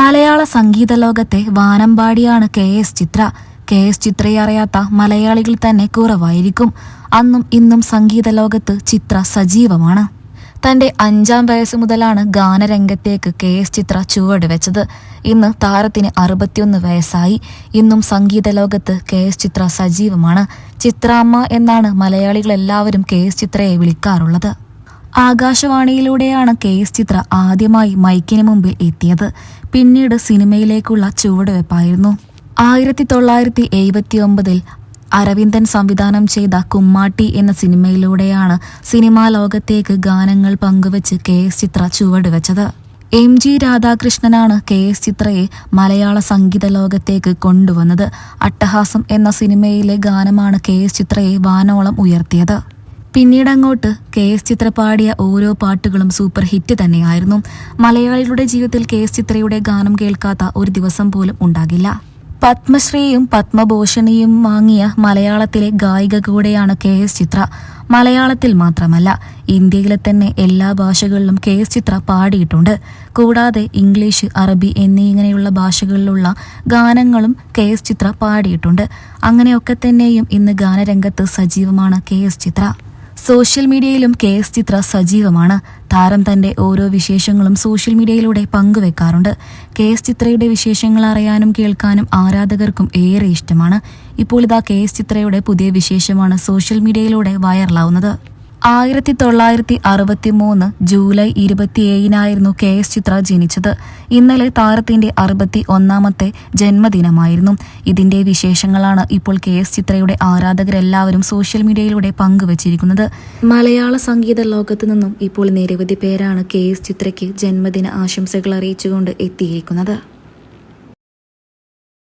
മലയാള സംഗീത ലോകത്തെ വാനമ്പാടിയാണ് K S Chithra. K S ചിത്രയെ അറിയാത്ത മലയാളികൾ തന്നെ കുറവായിരിക്കും. അന്നും ഇന്നും സംഗീത ലോകത്ത് ചിത്ര സജീവമാണ്. തന്റെ അഞ്ചാം വയസ്സ് മുതലാണ് ഗാനരംഗത്തേക്ക് കെ എസ് ചിത്ര ചുവട് വെച്ചത്. ഇന്ന് താരത്തിന് അറുപത്തിയൊന്ന് വയസ്സായി. ഇന്നും സംഗീത ലോകത്ത് കെ എസ് ചിത്ര സജീവമാണ്. ചിത്രാമ്മ എന്നാണ് മലയാളികൾ എല്ലാവരും കെ എസ് ചിത്രയെ വിളിക്കാറുള്ളത്. ആകാശവാണിയിലൂടെയാണ് കെ എസ് ചിത്ര ആദ്യമായി മൈക്കിന് മുമ്പിൽ എത്തിയത്. പിന്നീട് സിനിമയിലേക്കുള്ള ചുവടുവെപ്പായിരുന്നു. ആയിരത്തി തൊള്ളായിരത്തി എഴുപത്തി ഒമ്പതിൽ അരവിന്ദൻ സംവിധാനം ചെയ്ത കുമ്മാട്ടി എന്ന സിനിമയിലൂടെയാണ് സിനിമാ ലോകത്തേക്ക് ഗാനങ്ങൾ പങ്കുവച്ച് കെ എസ് ചിത്ര ചുവടുവെച്ചത്. എം ജി രാധാകൃഷ്ണനാണ് കെ എസ് ചിത്രയെ മലയാള സംഗീത ലോകത്തേക്ക് കൊണ്ടുവന്നത്. അട്ടഹാസം എന്ന സിനിമയിലെ ഗാനമാണ് കെ എസ് ചിത്രയെ വാനോളം ഉയർത്തിയത്. പിന്നീടങ്ങോട്ട് കെ എസ് ചിത്ര പാടിയ ഓരോ പാട്ടുകളും സൂപ്പർ ഹിറ്റ് തന്നെയായിരുന്നു. മലയാളികളുടെ ജീവിതത്തിൽ കെ എസ് ചിത്രയുടെ ഗാനം കേൾക്കാത്ത ഒരു ദിവസം പോലും ഉണ്ടാകില്ല. പത്മശ്രീയും പത്മഭൂഷണിയും വാങ്ങിയ മലയാളത്തിലെ ഗായിക കൂടെയാണ് കെ എസ് ചിത്ര. മലയാളത്തിൽ മാത്രമല്ല ഇന്ത്യയിലെ തന്നെ എല്ലാ ഭാഷകളിലും കെ എസ് ചിത്ര പാടിയിട്ടുണ്ട്. കൂടാതെ ഇംഗ്ലീഷ് അറബി എന്നീ ഇങ്ങനെയുള്ള ഭാഷകളിലുള്ള ഗാനങ്ങളും കെ എസ് ചിത്ര പാടിയിട്ടുണ്ട്. അങ്ങനെയൊക്കെ തന്നെയും ഇന്ന് ഗാനരംഗത്ത് സജീവമാണ് കെ എസ് ചിത്ര. സോഷ്യൽ മീഡിയയിലും കെ എസ് ചിത്ര സജീവമാണ്. താരം തന്റെ ഓരോ വിശേഷങ്ങളും സോഷ്യൽ മീഡിയയിലൂടെ പങ്കുവെക്കാറുണ്ട്. കെ എസ് ചിത്രയുടെ വിശേഷങ്ങൾ അറിയാനും കേൾക്കാനും ആരാധകർക്കും ഏറെ ഇഷ്ടമാണ്. ഇപ്പോൾ ഇതാ കെ എസ് ചിത്രയുടെ പുതിയ വിശേഷമാണ് സോഷ്യൽ മീഡിയയിലൂടെ വൈറലാവുന്നത്. ആയിരത്തി തൊള്ളായിരത്തി അറുപത്തി മൂന്ന് ജൂലൈ ഇരുപത്തിയേഴിനായിരുന്നു കെ എസ് ചിത്ര ജനിച്ചത്. ഇന്നലെ താരത്തിന്റെ അറുപത്തി ഒന്നാമത്തെ ജന്മദിനമായിരുന്നു. ഇതിന്റെ വിശേഷങ്ങളാണ് ഇപ്പോൾ കെ എസ് ചിത്രയുടെ ആരാധകരെല്ലാവരും സോഷ്യൽ മീഡിയയിലൂടെ പങ്കുവച്ചിരിക്കുന്നത്. മലയാള സംഗീത ലോകത്തു നിന്നും ഇപ്പോൾ നിരവധി പേരാണ് കെ എസ് ചിത്രയ്ക്ക് ജന്മദിന ആശംസകൾ അറിയിച്ചുകൊണ്ട് എത്തിയിരിക്കുന്നത്.